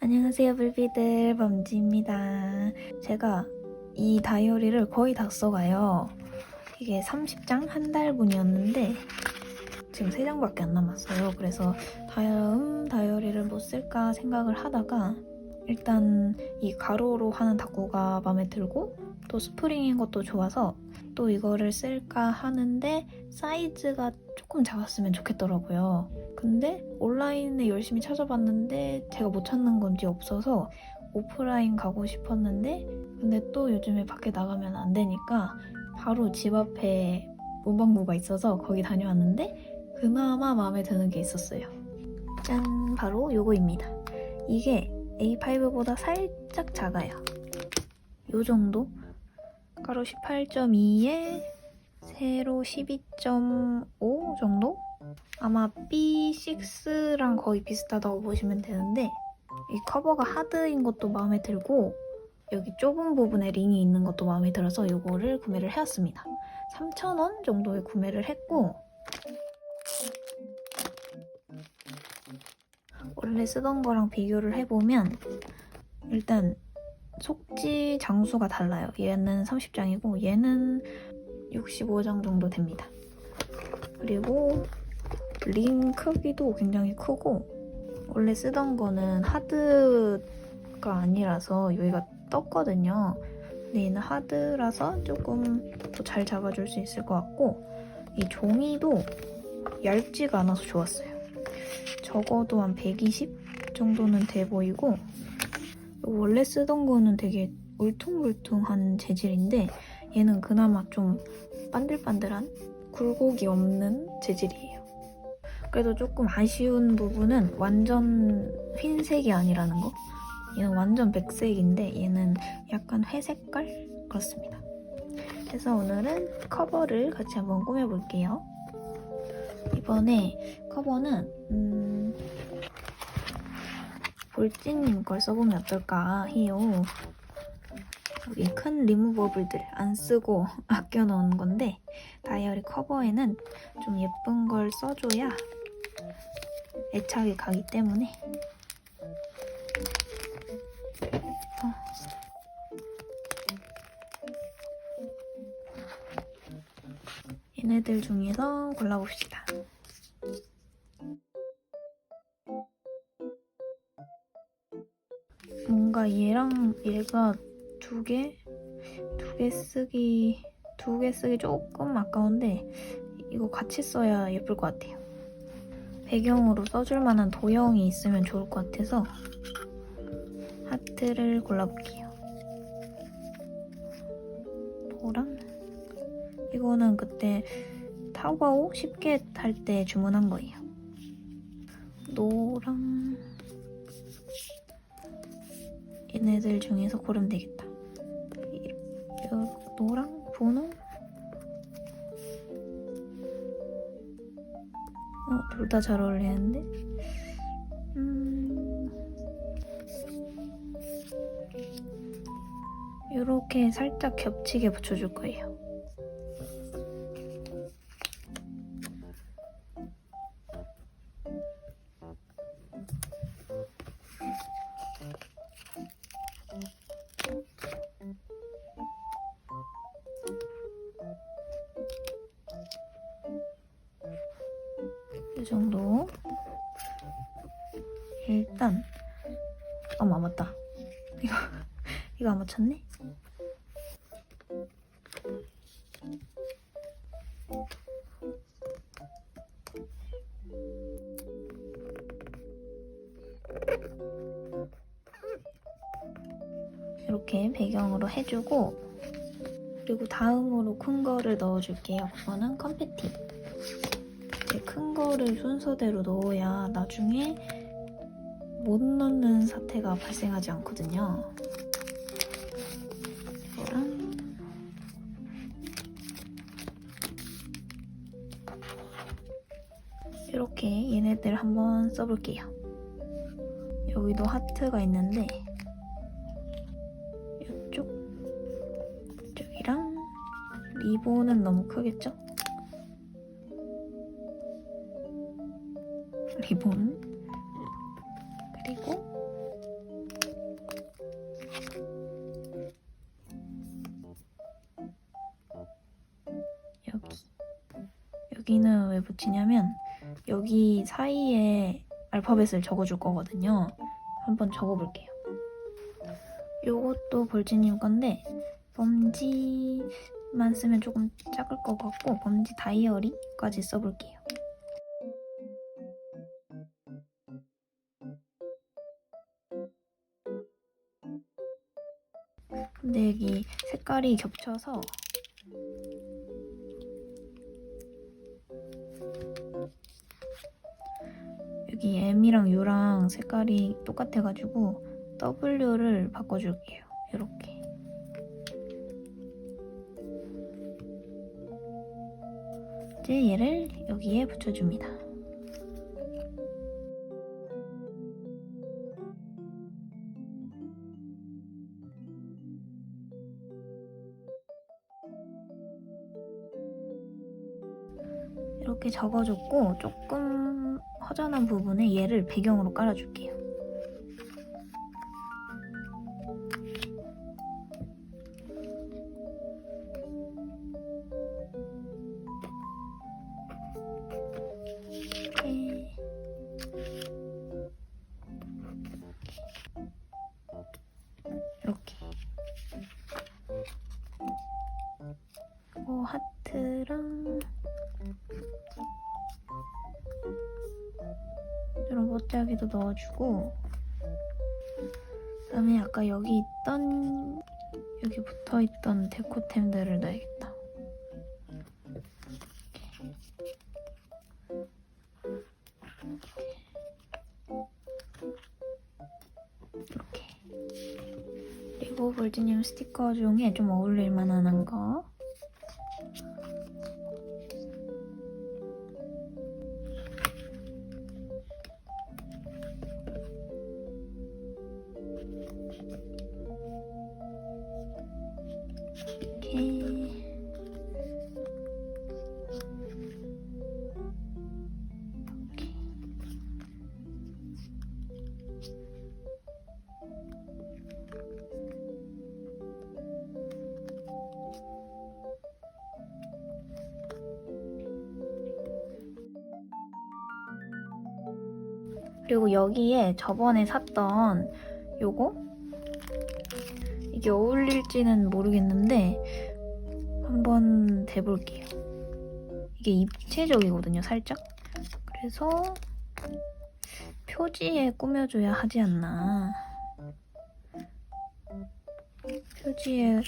안녕하세요 불비들 범지입니다. 제가 이 다이어리를 거의 다 써가요. 이게 30장 한 달분이었는데 지금 3장밖에 안 남았어요. 그래서 다음 다이어리를 뭐 쓸까 생각을 하다가 일단 이 가로로 하는 다꾸가 마음에 들고 또 스프링인 것도 좋아서 또 이거를 쓸까 하는데 사이즈가 조금 작았으면 좋겠더라고요. 근데 온라인에 열심히 찾아봤는데 제가 못 찾는 건지 없어서 오프라인 가고 싶었는데 근데 또 요즘에 밖에 나가면 안 되니까 바로 집 앞에 문방구가 있어서 거기 다녀왔는데 그나마 마음에 드는 게 있었어요. 짠! 바로 요거입니다. 이게 A5보다 살짝 작아요. 요 정도? 가로 18.2에 세로 12.5 정도? 아마 B6랑 거의 비슷하다고 보시면 되는데 이 커버가 하드인 것도 마음에 들고 여기 좁은 부분에 링이 있는 것도 마음에 들어서 이거를 구매를 해왔습니다. 3,000원 정도에 구매를 했고 원래 쓰던 거랑 비교를 해보면 일단 속지 장수가 달라요. 얘는 30장이고 얘는 65장 정도 됩니다. 그리고 링 크기도 굉장히 크고 원래 쓰던 거는 하드가 아니라서 여기가 떴거든요. 근데 얘는 하드라서 조금 더 잘 잡아줄 수 있을 것 같고 이 종이도 얇지가 않아서 좋았어요. 적어도 한 120 정도는 돼 보이고 원래 쓰던 거는 되게 울퉁불퉁한 재질인데 얘는 그나마 좀 반들반들한 굴곡이 없는 재질이에요. 그래도 조금 아쉬운 부분은 완전 흰색이 아니라는 거. 얘는 완전 백색인데 얘는 약간 회색깔 그렇습니다. 그래서 오늘은 커버를 같이 한번 꾸며볼게요. 이번에 커버는 음, 볼찌님 걸 써보면 어떨까 해요. 여기 큰 리무버블들 안 쓰고 아껴 넣은 건데 다이어리 커버에는 좀 예쁜 걸 써줘야 애착이 가기 때문에 어. 얘네들 중에서 골라봅시다. 얘랑 얘가 두 개, 두 개 쓰기, 두 개 쓰기 조금 아까운데 이거 같이 써야 예쁠 것 같아요. 배경으로 써줄 만한 도형이 있으면 좋을 것 같아서 하트를 골라볼게요. 노랑? 이거는 그때 타오바오 쉽게 탈 때 주문한 거예요. 얘네들 중에서 고르면 되겠다. 노랑, 분홍? 어, 둘 다 잘 어울리는데? 음... 요렇게 살짝 겹치게 붙여줄 거예요. 이 정도. 일단 어머 맞다. 이거 이거 안 맞췄네. 이렇게 배경으로 해주고 그리고 다음으로 큰 거를 넣어줄게요. 그거는 컴패티. 이렇게 큰 거를 순서대로 넣어야 나중에 못 넣는 사태가 발생하지 않거든요. 이렇게 얘네들 한번 써볼게요. 여기도 하트가 있는데 이쪽 이쪽이랑 리본은 너무 크겠죠? 그리고 여기 여기는 왜 붙이냐면 여기 사이에 알파벳을 적어줄 거거든요. 한번 적어볼게요. 요것도 벌지님 건데 범지만 쓰면 조금 작을 것 같고 범지 다이어리까지 써볼게요. 여기 색깔이 겹쳐서 여기 M이랑 U랑 색깔이 똑같아가지고 W를 바꿔줄게요. 이렇게. 이제 얘를 여기에 붙여줍니다. 이렇게 적어줬고 조금 허전한 부분에 얘를 배경으로 깔아줄게요. 멋지하게도 넣어주고 그다음에 아까 여기 있던 여기 붙어있던 데코템들을 넣어야겠다. 이렇게. 그리고 볼지님 스티커 중에 좀 어울릴 만한 거 그리고 여기에 저번에 샀던 요거 이게 어울릴지는 모르겠는데 한번 대볼게요. 이게 입체적이거든요, 살짝. 그래서 표지에 꾸며줘야 하지 않나. 표지에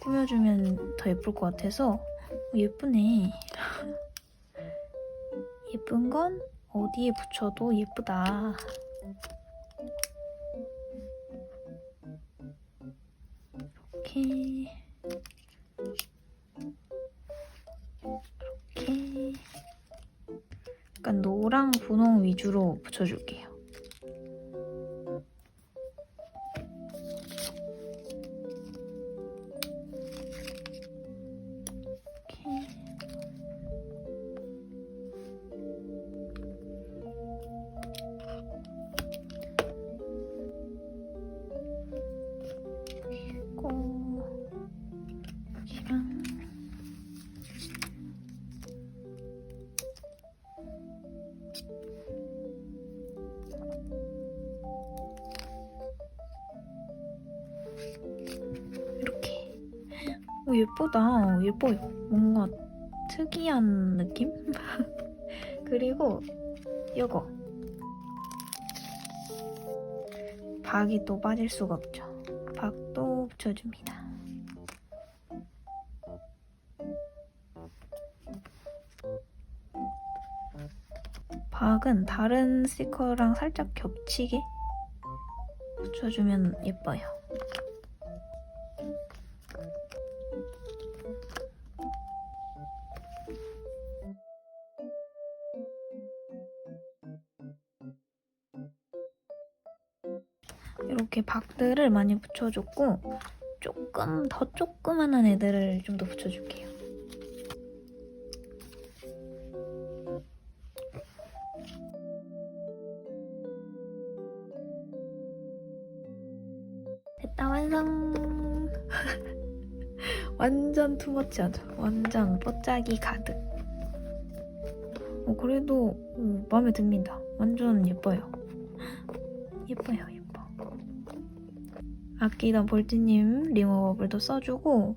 꾸며주면 더 예쁠 것 같아서 어, 예쁘네. 예쁜 건 어디에 붙여도 예쁘다. 이렇게 이렇게 약간 노랑 분홍 위주로 붙여줄게요. 오 예쁘다. 예뻐요 뭔가 특이한 느낌? 그리고 요거. 박이 또 빠질 수가 없죠. 박도 붙여줍니다. 박은 다른 스티커랑 살짝 겹치게 붙여주면 예뻐요. 이렇게 박들을 많이 붙여줬고 조금 더 조그만한 애들을 좀 더 붙여줄게요. 됐다 완성. 완전 투머치하죠. 완전 뽀짝이 가득. 어, 그래도 음, 마음에 듭니다. 완전 예뻐요. 예뻐요, 예뻐. 아끼던 볼지님 리모버블도 써주고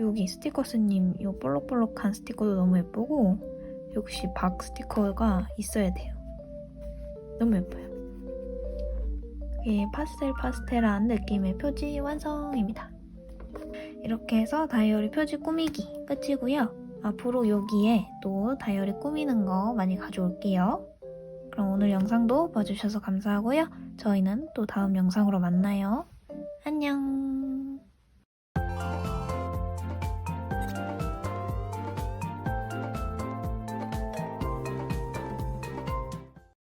여기 스티커스님 이 볼록볼록한 스티커도 너무 예쁘고 역시 박 스티커가 있어야 돼요. 너무 예뻐요. 이게 파스텔 파스텔한 느낌의 표지 완성입니다. 이렇게 해서 다이어리 표지 꾸미기 끝이고요. 앞으로 여기에 또 다이어리 꾸미는 거 많이 가져올게요. 그럼 오늘 영상도 봐주셔서 감사하고요. 저희는 또 다음 영상으로 만나요. 안녕.